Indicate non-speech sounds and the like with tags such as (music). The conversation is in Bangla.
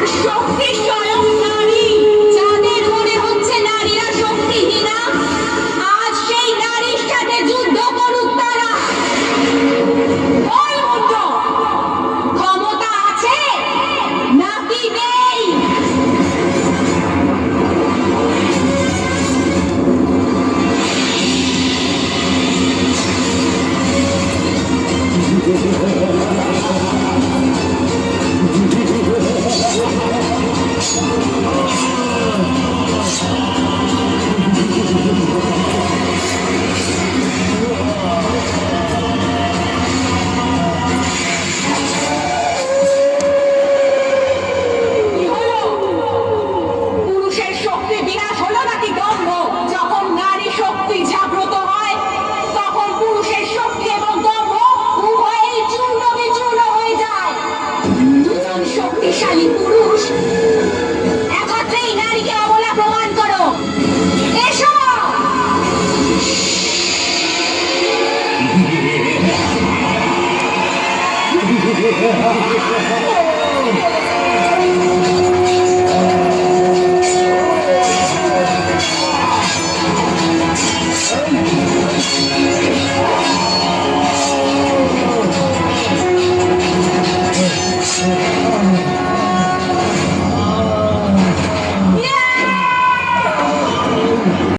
Bingo, bingo, I always শক্তিশালী পুরুষ। একত্রেই নারীকে অবলা প্রমাণ করো। এসো! Oh, (laughs)